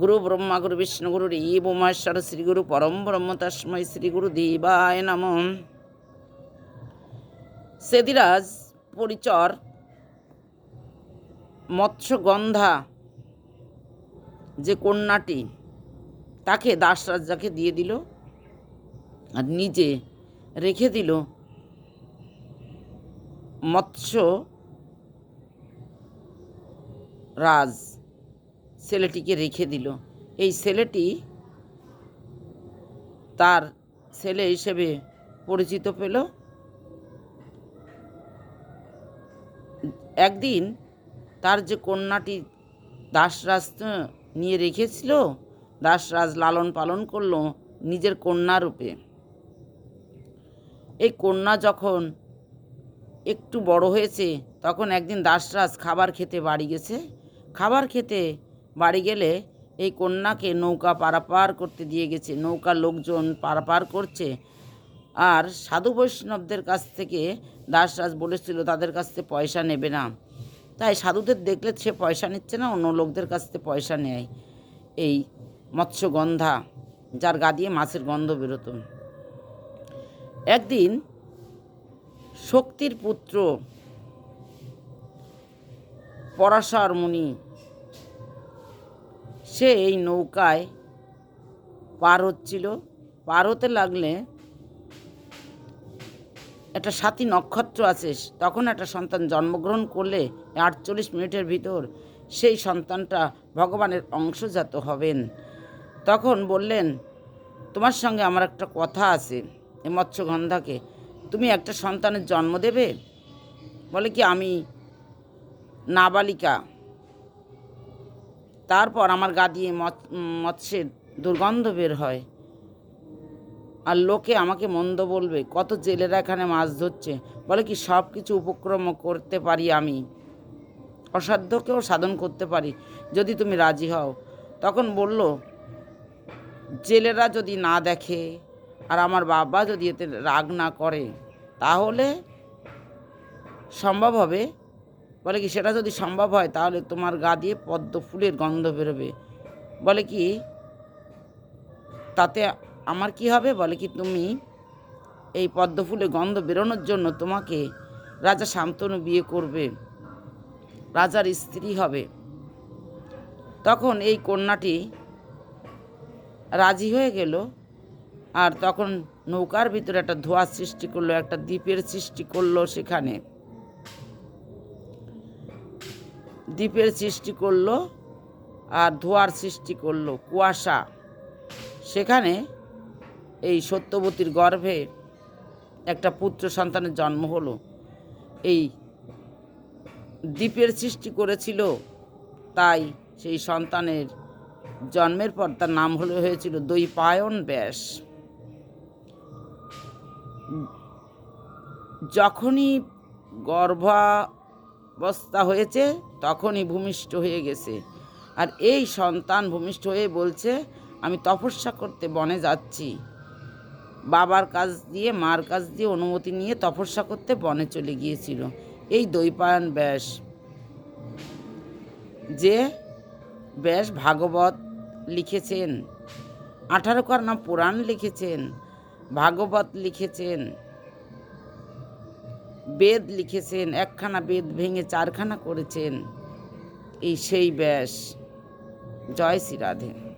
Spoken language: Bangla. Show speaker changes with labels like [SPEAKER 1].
[SPEAKER 1] গুরু ব্রহ্মা গুরু বিষ্ণু গুরু রেব উমাশ্বর শ্রী গুরু পরম ব্রহ্ম তস্মৈ শ্রী গুরু দেবায় নম সেদিরাজ পরিচর মৎস্যগন্ধা যে কন্যাটি, তাকে দাসরাজাকে দিয়ে দিল আর নিজে রেখে দিল মৎস্য রাজ। ছেলেটিকে রেখে দিল। এই ছেলেটি তার ছেলে হিসেবে পরিচিত পেল। একদিন তার যে কন্যাটি দাসরাজ নিয়ে রেখেছিল, দাসরাজ লালন পালন করল নিজের কন্যা রূপে। এই কন্যা যখন একটু বড় হয়েছে, তখন একদিন দাসরাজ খাবার খেতে বাড়ি গেছে। খাবার খেতে বাড়ি গেলে এই কন্যাকে নৌকা পারাপার করতে দিয়ে গেছে। নৌকার লোকজন পারাপার করছে। আর সাধু বৈষ্ণবদের কাছ থেকে দাসরাজ বলেছিল, তাদের কাছ থেকে পয়সা নেবে না। তাই সাধুদের দেখলে সে পয়সা নিচ্ছে না, অন্য লোকদের কাছ থেকে পয়সা নেয় এই মৎস্যগন্ধা, যার গা দিয়ে মাছের গন্ধ বেরোত। একদিন শক্তির পুত্র পরাশর মুনি সে এই নৌকায় পার হচ্ছিল পার হতে লাগলে একটা সাথী নক্ষত্র আছে, তখন একটা সন্তান জন্মগ্রহণ করলে আটচল্লিশ মিনিটের ভিতর সেই সন্তানটা ভগবানের অংশজাত হবেন। তখন বললেন, তোমার সঙ্গে আমার একটা কথা আছে, এ মৎস্যগন্ধাকে। তুমি একটা সন্তানের জন্ম দেবে? বলে কি, আমি নাবালিকা। তারপর আমার গা দিয়ে মৎ- মৎস্যের দুর্গন্ধ বের হয়। আর লোকে আমাকে মন্দ বলবে, কত জেলেরা এখানে মাছ ধরছে। বলে কি সব কিছু উপক্রম করতে পারি আমি। অসাধ্যকেও সাধন করতে পারি, যদি তুমি রাজি হও। তখন বলল, জেলেরা যদি না দেখে, আর আমার বাবা যদি এতে রাগ না করে, তাহলে সম্ভব হবে বলে কি, সেটা যদি সম্ভব হয়, তাহলে তোমার গা দিয়ে পদ্ম ফুলের গন্ধ বেরোবে। বলে কি, তাতে আমার কি হবে? বলে কি, তুমি এই পদ্ম ফুলের গন্ধ বেরোনোর জন্য তোমাকে রাজা শান্তনু বিয়ে করবে। রাজার স্ত্রী হবে। তখন এই কন্যাটি রাজি হয়ে গেল। আর তখন নৌকার ভিতরে একটা ধোঁয়ার সৃষ্টি করল, একটা দ্বীপের সৃষ্টি করল সেখানে। দ্বীপের সৃষ্টি করল আর ধোঁয়ার সৃষ্টি করল কুয়াশা। সেখানে এই সত্যবতীর গর্ভে একটা পুত্র সন্তানের জন্ম হলো। এই দ্বীপের সৃষ্টি করেছিল, তাই সেই সন্তানের জন্মের পর তার নাম হলো, হয়েছিল দৈপায়ন ব্যাস। যখনই গর্ভাবস্থা হয়েছে, তখনই ভূমিষ্ঠ হয়ে গেছে। আর এই সন্তান ভূমিষ্ঠ হয়ে বলছে, আমি তপস্যা করতে বনে যাচ্ছি। বাবার কাজ দিয়ে, মার কাজ দিয়ে অনুমতি নিয়ে তপস্যা করতে বনে চলে গিয়েছিল। এই দৈপায়ন ব্যাস। যে ব্যাস ভাগবত লিখেছেন। আঠারো কার নাম পুরাণ লিখেছেন। ভাগবত লিখেছেন। বেদ লিখেছেন একখানা বেদ ভেঙে চারখানা করেছেন এই সেই ব্যাস। জয় শ্রী রাধে।